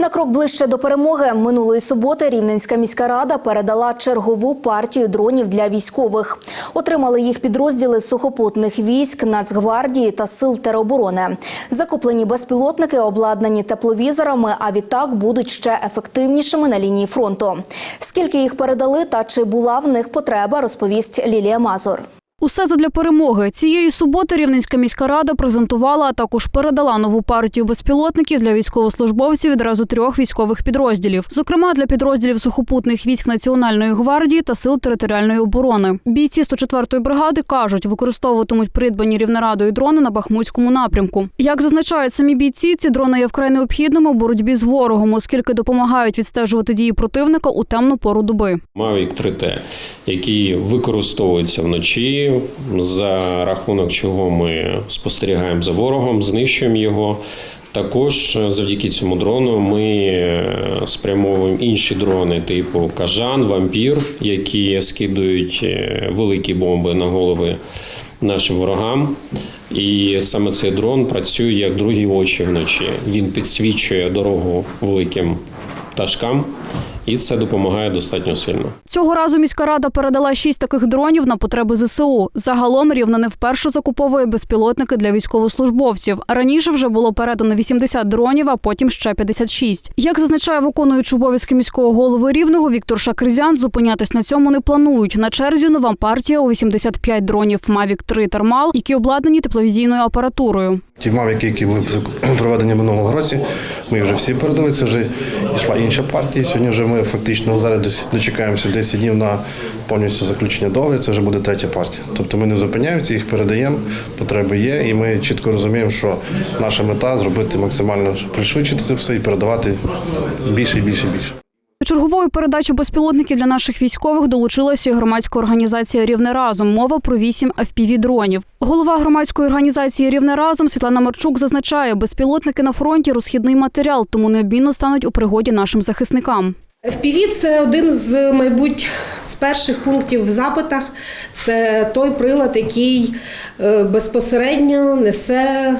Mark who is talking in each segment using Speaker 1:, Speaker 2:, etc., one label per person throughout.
Speaker 1: На крок ближче до перемоги минулої суботи Рівненська міська рада передала чергову партію дронів для військових. Отримали їх підрозділи сухопутних військ, Нацгвардії та сил тероборони. Закуплені безпілотники обладнані тепловізорами, а відтак будуть ще ефективнішими на лінії фронту. Скільки їх передали та чи була в них потреба, розповість Лілія Мазур.
Speaker 2: Усе задля перемоги. Цієї суботи Рівненська міська рада презентувала, а також передала нову партію безпілотників для військовослужбовців відразу трьох військових підрозділів, зокрема для підрозділів сухопутних військ Національної гвардії та сил територіальної оборони. Бійці 104-ї бригади кажуть, використовуватимуть придбані рівнорадою дрони на Бахмутському напрямку. Як зазначають самі бійці, ці дрони є вкрай необхідними у боротьбі з ворогом, оскільки допомагають відстежувати дії противника у темну пору доби.
Speaker 3: Mavic 3T, який використовується вночі, за рахунок чого ми спостерігаємо за ворогом, знищуємо його. Також завдяки цьому дрону ми е, спрямовуємо інші дрони, типу Кажан, Вампір, які скидують е, великі бомби на голови нашим ворогам. І саме цей дрон працює як другі очі вночі. Він підсвічує дорогу великим пташкам, і це допомагає достатньо сильно.
Speaker 2: Цього разу міська рада передала шість таких дронів на потреби ЗСУ. Загалом рівно не вперше закуповує безпілотники для військовослужбовців. Раніше вже було передано 80 дронів, а потім ще 56. Як зазначає виконуючий обов'язки міського голови рівного Віктор Шакризян, зупинятись на цьому не планують. На черзі нова партія у 85 дронів Mavic 3 Термал, які обладнані тепловізійною апаратурою.
Speaker 4: Ті мавіки, які були проведені минулого році, ми вже всі передали. Це вже йшла інша партія. Сьогодні вже ми фактично зараз десь дочекаємося 10 днів на повністю заключення договору. Це вже буде третя партія. Тобто ми не зупиняємося, їх передаємо, потреби є, і ми чітко розуміємо, що наша мета зробити максимально пришвидшити це все і передавати більше і більше і більше.
Speaker 2: До чергової передачі безпілотників для наших військових долучилася і громадська організація Рівне разом. Мова про вісім fpv дронів. Голова громадської організації Рівне разом Світлана Марчук зазначає, безпілотники на фронті розхідний матеріал, тому необмінно стануть у пригоді нашим захисникам.
Speaker 5: FPV – це один з, мабуть, з перших пунктів в запитах. Це той прилад, який е, безпосередньо несе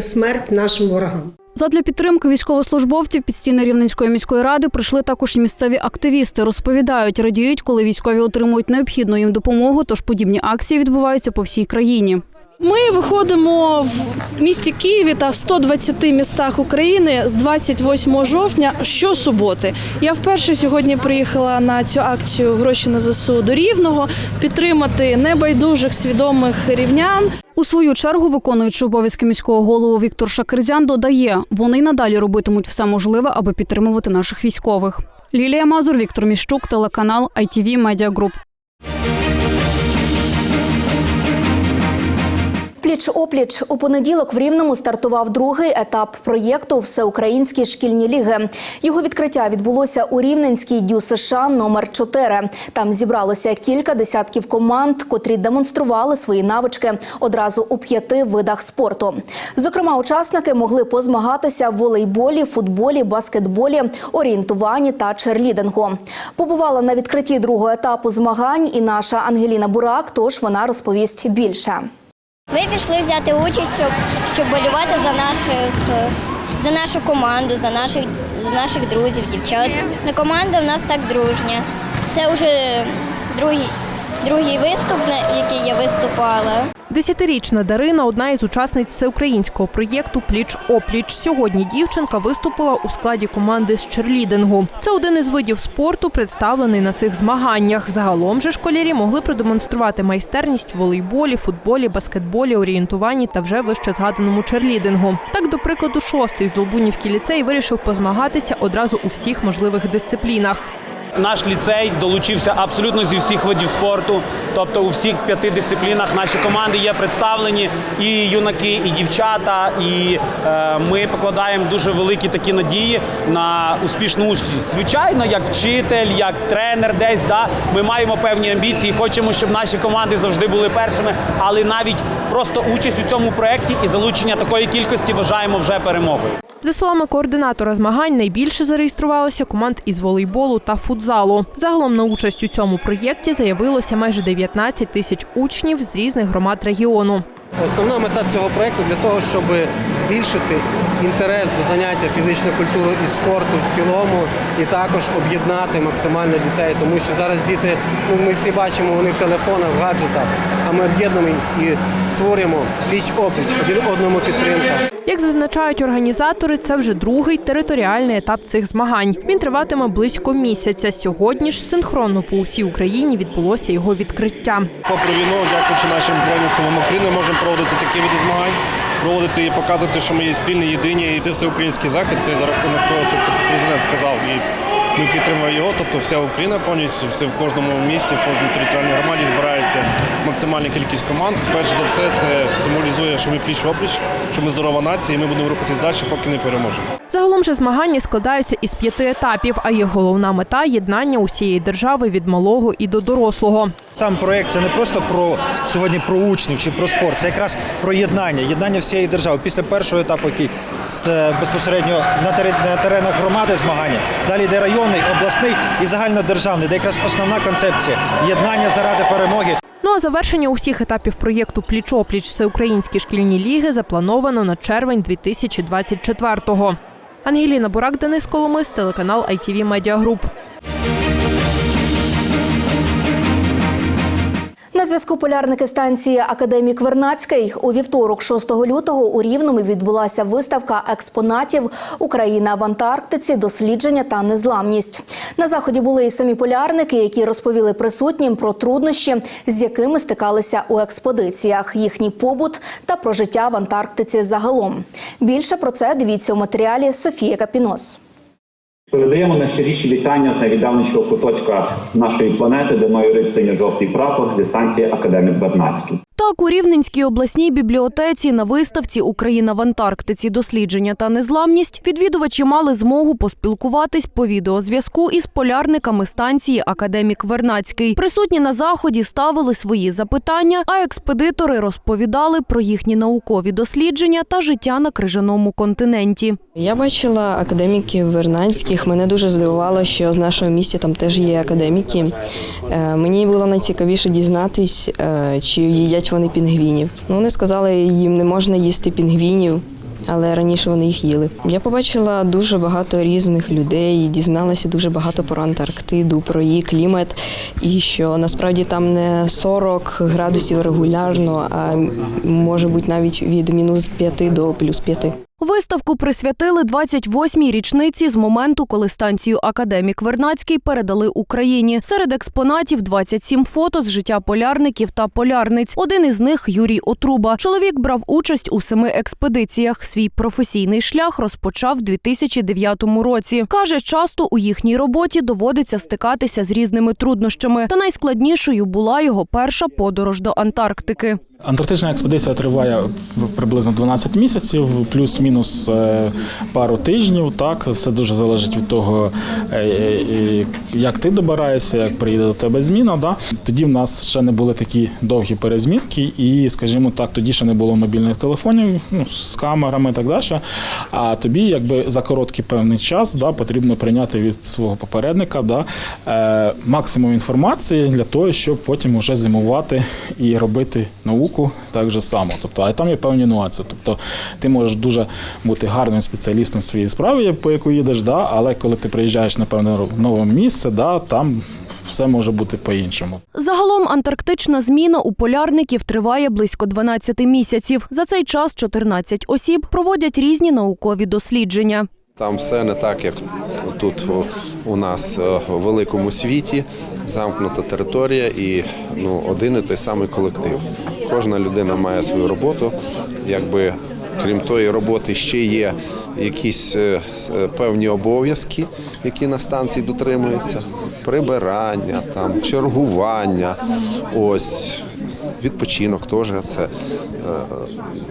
Speaker 5: смерть нашим ворогам.
Speaker 2: Задля підтримки військовослужбовців під стіни Рівненської міської ради прийшли також місцеві активісти. Розповідають, радіють, коли військові отримують необхідну їм допомогу. Тож подібні акції відбуваються по всій країні.
Speaker 6: Ми виходимо в місті Києві та в 120 містах України з 28 жовтня щосуботи. Я вперше сьогодні приїхала на цю акцію гроші на ЗСУ до Рівного підтримати небайдужих свідомих рівнян.
Speaker 2: У свою чергу, виконуючи обов'язки міського голову Віктор Шакирзян, додає, вони надалі робитимуть все можливе, аби підтримувати наших військових. Лілія Мазур, Віктор Міщук, телеканал ITV Media Group.
Speaker 1: Пліч опліч у понеділок в Рівному стартував другий етап проєкту Всеукраїнські шкільні ліги. Його відкриття відбулося у Рівненській дю США номер 4 Там зібралося кілька десятків команд, котрі демонстрували свої навички одразу у п'яти видах спорту. Зокрема, учасники могли позмагатися в волейболі, футболі, баскетболі, орієнтуванні та черлідингу. Побувала на відкритті другого етапу змагань і наша Ангеліна Бурак. Тож вона розповість більше.
Speaker 7: Ми пішли взяти участь, щоб, щоб болювати за наших е, за нашу команду, за наших за наших друзів, дівчат. На Команда в нас так дружня. Це вже другий, другий виступ, на який я виступала.
Speaker 8: Десятирічна Дарина одна із учасниць всеукраїнського проєкту Пліч опліч. Сьогодні дівчинка виступила у складі команди з черлідингу. Це один із видів спорту, представлений на цих змаганнях. Загалом же школярі могли продемонструвати майстерність в волейболі, футболі, баскетболі, орієнтуванні та вже вище згаданому черлідингу. Так, до прикладу, шостий з Долбунівки ліцей вирішив позмагатися одразу у всіх можливих дисциплінах.
Speaker 9: Наш ліцей долучився абсолютно зі всіх видів спорту. Тобто у всіх п'яти дисциплінах наші команди є представлені і юнаки, і дівчата. І е, ми покладаємо дуже великі такі надії на успішну участь. Звичайно, як вчитель, як тренер, десь да ми маємо певні амбіції. Хочемо, щоб наші команди завжди були першими. Але навіть просто участь у цьому проєкті і залучення такої кількості вважаємо вже перемогою.
Speaker 8: За словами координатора змагань, найбільше зареєструвалося команд із волейболу та футзалу. Загалом на участь у цьому проєкті заявилося майже 19 тисяч учнів з різних громад регіону.
Speaker 10: Основна мета цього проєкту для того, щоб збільшити інтерес до заняття фізичною культурою і спорту в цілому, і також об'єднати максимально дітей, тому що зараз діти, ну ми всі бачимо, вони в телефонах, в гаджетах, ми об'єднуємо і створюємо пліч опліч один одному підтримка.
Speaker 8: Як зазначають організатори, це вже другий територіальний етап цих змагань. Він триватиме близько місяця. Сьогодні ж синхронно по усій Україні відбулося його відкриття.
Speaker 11: Попри війну, дякуючи нашим збройним силам України, можемо проводити такі види змагань, проводити і показувати, що ми є спільні, єдині. І це все український захід. Це за рахунок того, що президент сказав, і ми підтримуємо його. Тобто вся Україна повністю це в кожному місці, в кожній територіальній громаді збирається максимальна кількість команд. Перш за все, це символізує, що ми пліч опліч, що ми здорова нація, і ми будемо рухатись далі, поки не переможемо.
Speaker 8: Загалом же змагання складаються із п'яти етапів, а їх головна мета єднання усієї держави від малого і до дорослого.
Speaker 12: Сам проект це не просто про сьогодні про учнів чи про спорт, це якраз про єднання, єднання всієї держави. Після першого етапу, який з безпосередньо на теренах громади змагання, далі йде районний, обласний і загальнодержавний, де якраз основна концепція єднання заради перемоги.
Speaker 8: Ну а завершення усіх етапів проєкту Пліч-опліч Всеукраїнські шкільні ліги заплановано на червень 2024-го. Ангеліна Бурак, Денис Коломис, телеканал ITV Media Group.
Speaker 1: На зв'язку полярники станції Академік Вернацький у вівторок, 6 лютого, у Рівному відбулася виставка експонатів Україна в Антарктиці, дослідження та незламність. На заході були і самі полярники, які розповіли присутнім про труднощі, з якими стикалися у експедиціях, їхній побут та про життя в Антарктиці загалом. Більше про це дивіться у матеріалі Софія Капінос.
Speaker 13: Передаємо найщиріші вітання з найвіддавнішого куточка нашої планети, де майорить синьо-жовтий прапор зі станції Академік Бернацький.
Speaker 14: Так, у Рівненській обласній бібліотеці на виставці Україна в Антарктиці. Дослідження та незламність відвідувачі мали змогу поспілкуватись по відеозв'язку із полярниками станції Академік Вернацький. Присутні на заході ставили свої запитання, а експедитори розповідали про їхні наукові дослідження та життя на крижаному континенті.
Speaker 15: Я бачила академіків Вернанських. Мене дуже здивувало, що з нашого місця там теж є академіки. Е, Мені було найцікавіше дізнатись, е, чи їдять вони пінгвінів. Ну, вони сказали, їм не можна їсти пінгвінів. Але раніше вони їх їли. Я побачила дуже багато різних людей, дізналася дуже багато про Антарктиду, про її клімат, і що насправді там не 40 градусів регулярно, а може бути навіть від мінус 5 до плюс 5.
Speaker 14: Виставку присвятили 28-й річниці з моменту, коли станцію Академік Вернацький передали Україні. Серед експонатів 27 фото з життя полярників та полярниць. Один із них Юрій Отруба. Чоловік брав участь у семи експедиціях. Свій професійний шлях розпочав в 2009 році. Каже, часто у їхній роботі доводиться стикатися з різними труднощами. Та найскладнішою була його перша подорож до Антарктики.
Speaker 16: Антарктична експедиція триває приблизно 12 місяців, плюс-мінус е, пару тижнів. Так, все дуже залежить від того, е, е, як ти добираєшся, як приїде до тебе зміна. Да? Тоді в нас ще не були такі довгі перезмінки, і, скажімо так, тоді ще не було мобільних телефонів ну, з камерами і так далі. А тобі, якби за короткий певний час, да, потрібно прийняти від свого попередника да, максимум інформації для того, щоб потім уже зимувати і робити науку так же само. Тобто, а там є певні нюанси. Тобто, ти можеш дуже бути гарним спеціалістом в своїй справі, по яку їдеш, да, але коли ти приїжджаєш на певне нове місце, да, там все може бути по-іншому.
Speaker 14: Загалом антарктична зміна у полярників триває близько 12 місяців. За цей час 14 осіб проводять різні наукові дослідження.
Speaker 17: Там все не так, як тут у нас е, у великому світі, замкнута територія і ну, один і той самий колектив. Кожна людина має свою роботу, якби крім тої роботи ще є якісь е, е, певні обов'язки, які на станції дотримуються. прибирання, там чергування, ось відпочинок теж це е,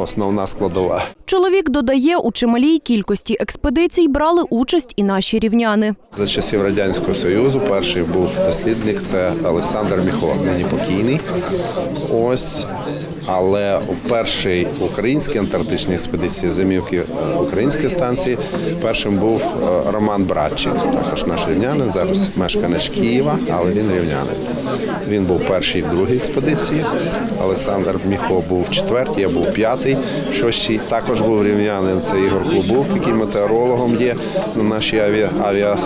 Speaker 17: основна складова.
Speaker 14: Чоловік додає, у чималій кількості експедицій брали участь і наші рівняни.
Speaker 17: За часів Радянського Союзу перший був дослідник це Олександр Міхо, нині покійний. Ось. Але в першій українській антарктичній експедиції зимівки е, української станції першим був е, Роман Братчик, також наш рівнянин, зараз мешканець Києва, але він рівнянин. Він був перший в другій експедиції. Олександр Міхо був в четвертій, я був п'ятий. Шостій також був рівнянин. Це Ігор Клубук, який метеорологом є на нашій авіа,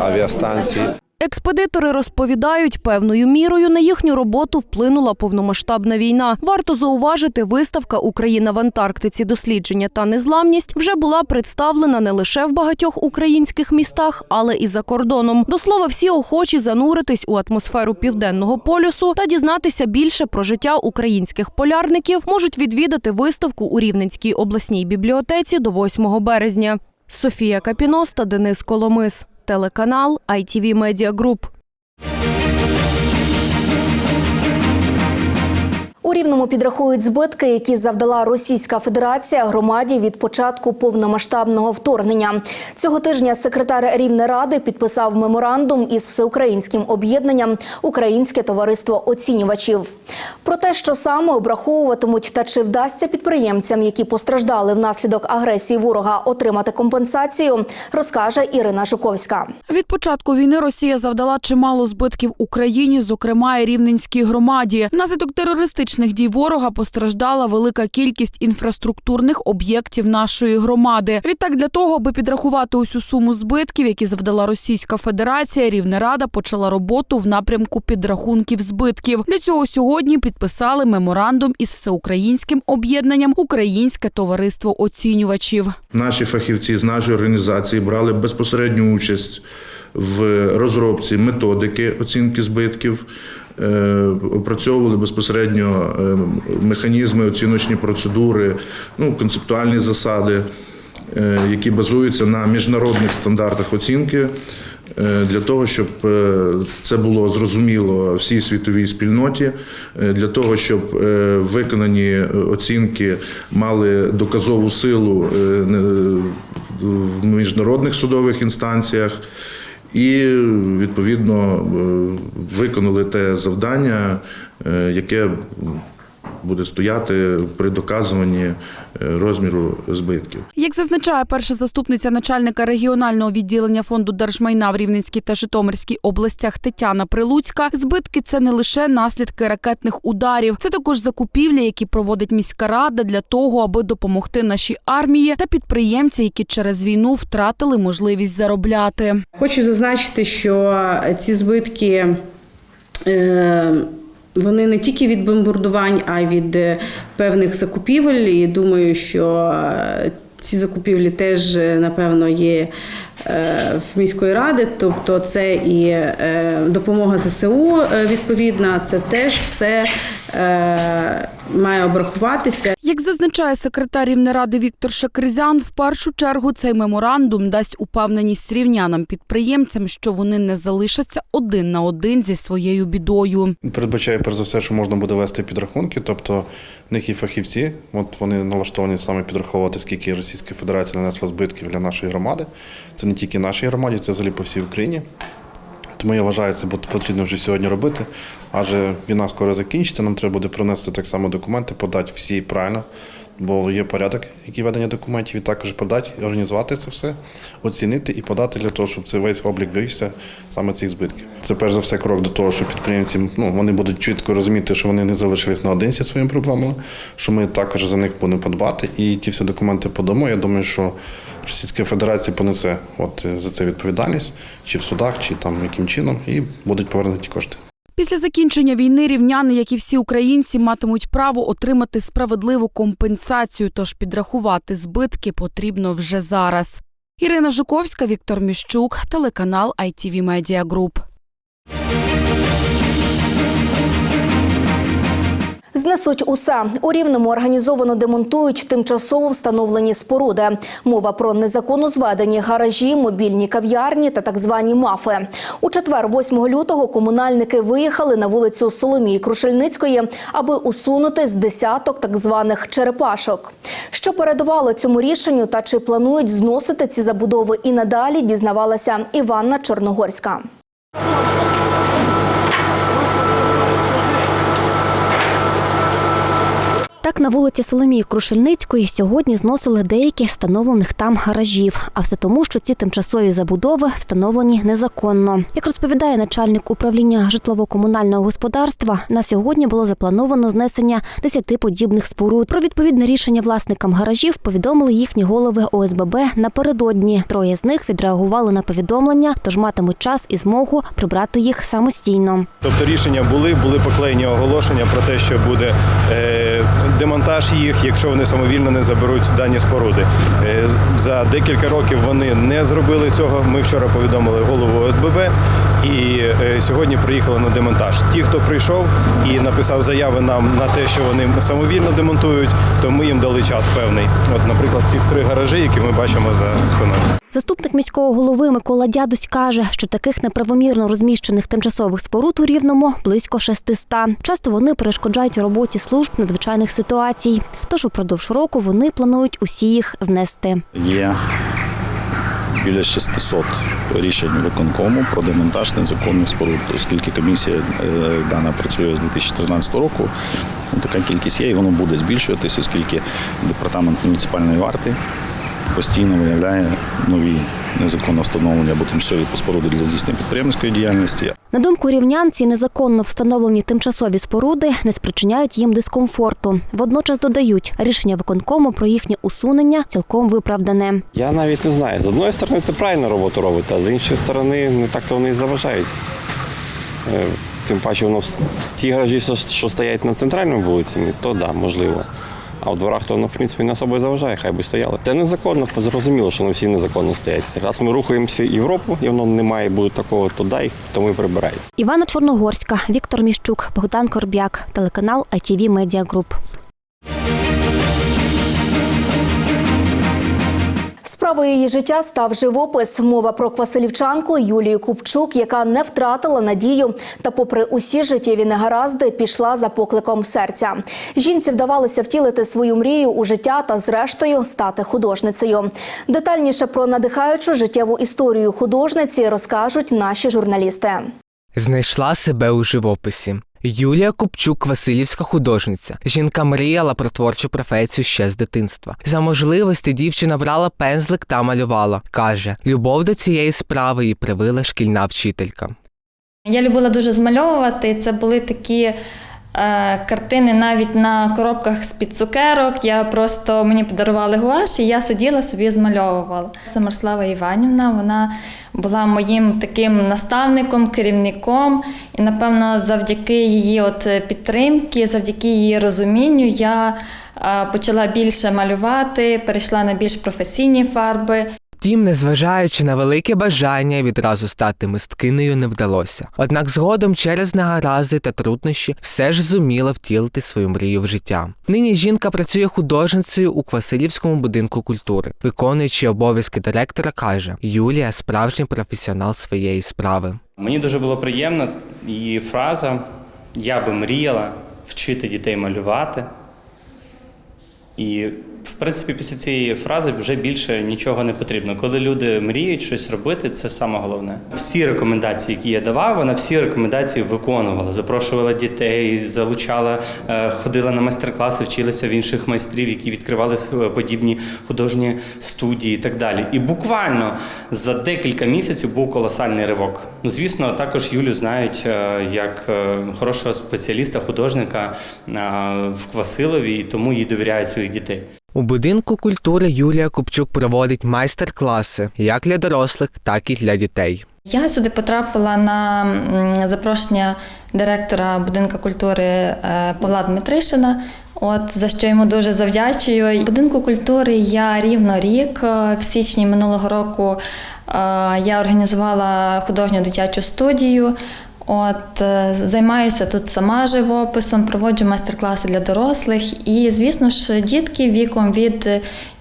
Speaker 17: авіастанції.
Speaker 14: Експедитори розповідають, певною мірою на їхню роботу вплинула повномасштабна війна. Варто зауважити, виставка Україна в Антарктиці, дослідження та незламність вже була представлена не лише в багатьох українських містах, але і за кордоном. До слова, всі охочі зануритись у атмосферу південного полюсу та дізнатися більше про життя українських полярників можуть відвідати виставку у Рівненській обласній бібліотеці до 8 березня. Софія Капіноста, Денис Коломис. Телеканал ITV Media Group.
Speaker 1: У рівному підрахують збитки, які завдала Російська Федерація громаді від початку повномасштабного вторгнення. Цього тижня секретар Рівнеради підписав меморандум із всеукраїнським об'єднанням Українське товариство оцінювачів. Про те, що саме обраховуватимуть та чи вдасться підприємцям, які постраждали внаслідок агресії ворога, отримати компенсацію, розкаже Ірина Жуковська.
Speaker 18: Від початку війни Росія завдала чимало збитків Україні, зокрема і рівненській громаді. Внаслідок терористичних дій ворога постраждала велика кількість інфраструктурних об'єктів нашої громади. Відтак, для того, аби підрахувати усю суму збитків, які завдала Російська Федерація, Рівнерада почала роботу в напрямку підрахунків збитків. Для цього сьогодні підписали меморандум із всеукраїнським об'єднанням Українське товариство оцінювачів.
Speaker 19: Наші фахівці з нашої організації брали безпосередню участь в розробці методики оцінки збитків, опрацьовували безпосередньо е, механізми, оціночні процедури, ну, концептуальні засади, е, які базуються на міжнародних стандартах оцінки. е, Для того щоб е, це було зрозуміло всій світовій спільноті, е, для того, щоб е, виконані оцінки мали доказову силу е, в міжнародних судових інстанціях, і відповідно е, виконали те завдання, е, яке буде стояти при доказуванні е, розміру збитків.
Speaker 18: Як зазначає перша заступниця начальника регіонального відділення фонду держмайна в Рівненській та Житомирській областях Тетяна Прилуцька, збитки це не лише наслідки ракетних ударів, це також закупівлі, які проводить міська рада для того, аби допомогти нашій армії та підприємці, які через війну втратили можливість заробляти.
Speaker 5: Хочу зазначити, що ці збитки. Вони не тільки від бомбардувань, а й від е, певних закупівель. І думаю, що е, ці закупівлі теж, е, напевно, є е, в міської ради. Тобто, це і е, допомога ЗСУ відповідна, це теж все має обрахуватися.
Speaker 18: Як зазначає секретар Рівнеради Віктор Шакризян, в першу чергу цей меморандум дасть упевненість рівнянам підприємцям, що вони не залишаться один на один зі своєю бідою.
Speaker 4: Передбачає перш за все, що можна буде вести підрахунки, тобто в них є фахівці, от вони налаштовані саме підраховувати, скільки Російська Федерація нанесла збитків для нашої громади. Це не тільки нашій громаді, це взагалі по всій Україні. Тому я вважаю, це потрібно вже сьогодні робити, адже війна скоро закінчиться, нам треба буде принести так само документи, подати всі правильно, бо є порядок, який ведення документів, і також подати, організувати це все, оцінити і подати для того, щоб цей весь облік вивівся саме цих збитків. Це перш за все крок до того, що підприємці ну, вони будуть чітко розуміти, що вони не залишились наодинці зі своїми проблемами, що ми також за них будемо подбати, і ті всі документи подамо. Я думаю, що Російська Федерація понесе от за це відповідальність, чи в судах, чи там яким чином, і будуть повернуті кошти.
Speaker 18: Після закінчення війни рівняни, як і всі українці, матимуть право отримати справедливу компенсацію, тож підрахувати збитки потрібно вже зараз. Ірина Жуковська, Віктор Міщук, телеканал ITV Media Group.
Speaker 1: Знесуть усе. У Рівному організовано демонтують тимчасово встановлені споруди. Мова про незаконно зведені гаражі, мобільні кав'ярні та так звані мафи. У четвер, 8 лютого, комунальники виїхали на вулицю Соломії Крушельницької, аби усунути з десяток так званих черепашок. Що передувало цьому рішенню та чи планують зносити ці забудови і надалі, дізнавалася Іванна Чорногорська.
Speaker 20: Так, на вулиці Соломії Крушельницької сьогодні зносили деякі встановлених там гаражів. А все тому, що ці тимчасові забудови встановлені незаконно. Як розповідає начальник управління житлово-комунального господарства, на сьогодні було заплановано знесення 10 подібних споруд. Про відповідне рішення власникам гаражів повідомили їхні голови ОСББ напередодні. Троє з них відреагували на повідомлення, тож матимуть час і змогу прибрати їх самостійно.
Speaker 11: Тобто рішення були, були поклеєні оголошення про те, що буде е, демонтаж їх, якщо вони самовільно не заберуть дані споруди. Е, за декілька років вони не зробили цього. Ми вчора повідомили голову ОСББ і е, сьогодні приїхали на демонтаж. Ті, хто прийшов і написав заяви нам на те, що вони самовільно демонтують, то ми їм дали час певний. От, наприклад, ці три гаражі, які ми бачимо за спиною.
Speaker 20: Заступник міського голови Микола Дядусь каже, що таких неправомірно розміщених тимчасових споруд у Рівному близько 600. Часто вони перешкоджають роботі служб надзвичайних ситуацій. Тож упродовж року вони планують усі їх знести.
Speaker 21: Є біля 600 рішень виконкому про демонтаж незаконних споруд, оскільки комісія е, дана працює з 2013 року. Така кількість є, і воно буде збільшуватися, оскільки департамент муніципальної варти постійно виявляє нові незаконно встановлені або тимчасові споруди для здійснення підприємницької діяльності.
Speaker 20: На думку рівнян, ці незаконно встановлені тимчасові споруди не спричиняють їм дискомфорту. Водночас додають, рішення виконкому про їхнє усунення цілком виправдане.
Speaker 22: Я навіть не знаю. З одної сторони це правильно роботу робить, а з іншої сторони не так то вони і заважають. Е, Тим паче, воно в- ті гаражі, що- стоять на центральній вулиці, то да, можливо. А в дворах то воно, в принципі, не особо заважає, хай би стояли. Це незаконно, зрозуміло, що вони всі незаконно стоять. Раз ми рухаємося в Європу, і воно не має бути такого, то дай, то ми прибираємо.
Speaker 20: Івана Чорногорська, Віктор Міщук, Богдан Корбяк, телеканал ITV Media Group.
Speaker 1: Справою її життя став живопис. Мова про квасилівчанку Юлію Купчук, яка не втратила надію та, попри усі життєві негаразди, пішла за покликом серця. Жінці вдавалося втілити свою мрію у життя та, зрештою, стати художницею. Детальніше про надихаючу життєву історію художниці розкажуть наші журналісти.
Speaker 23: Знайшла себе у живописі. Юлія Купчук, Васильівська художниця. Жінка мріяла про творчу професію ще з дитинства. За можливості дівчина брала пензлик та малювала. Каже, любов до цієї справи їй привила шкільна вчителька.
Speaker 24: Я любила дуже змальовувати. Це були такі картини навіть на коробках з-під цукерок. Я просто мені подарували гуаш, і я сиділа собі змальовувала. Це Мирослава Іванівна, вона була моїм таким наставником, керівником. І, напевно, завдяки її от підтримки, завдяки її розумінню, я е, почала більше малювати, перейшла на більш професійні фарби.
Speaker 23: Втім, незважаючи на велике бажання відразу стати мисткинею не вдалося. Однак згодом через негаразди та труднощі все ж зуміла втілити свою мрію в життя. Нині жінка працює художницею у Квасилівському будинку культури, виконуючи обов'язки директора, каже Юлія справжній професіонал своєї справи.
Speaker 25: Мені дуже було приємно її фраза Я би мріяла вчити дітей малювати. І, в принципі, після цієї фрази вже більше нічого не потрібно. Коли люди мріють щось робити, це саме головне. Всі рекомендації, які я давав, вона всі рекомендації виконувала. Запрошувала дітей, залучала, е, ходила на майстер-класи, вчилася в інших майстрів, які відкривали с- подібні художні студії і так далі. І буквально за декілька місяців був колосальний ривок. Ну, звісно, також Юлю знають е, як е, хорошого спеціаліста, художника е, в Квасилові, і тому їй довіряють своїх дітей.
Speaker 23: У будинку культури Юлія Купчук проводить майстер-класи як для дорослих, так і для дітей.
Speaker 24: Я сюди потрапила на запрошення директора будинку культури е, Павла Дмитришина. От за що йому дуже завдячую. Будинку культури я рівно рік. Е, В січні минулого року е, я організувала художню дитячу студію. От е, займаюся тут сама живописом, проводжу майстер-класи для дорослих і, звісно ж, дітки віком від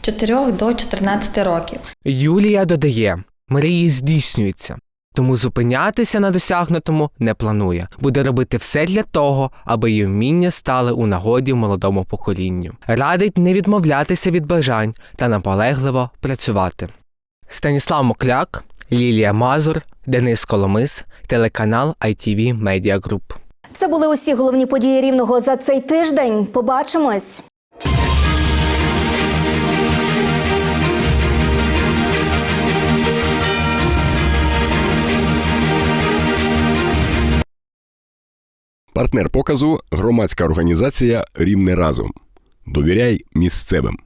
Speaker 24: 4 до 14 років.
Speaker 23: Юлія додає: мрії здійснюються. Тому зупинятися на досягнутому не планує. Буде робити все для того, аби її вміння стали у нагоді молодому поколінню. Радить не відмовлятися від бажань та наполегливо працювати. Станіслав Мокляк, Лілія Мазур, Денис Коломис, телеканал ITV Media Group.
Speaker 1: Це були усі головні події рівного за цей тиждень. Побачимось.
Speaker 26: Партнер показу громадська організація Рівне разом. Довіряй місцевим.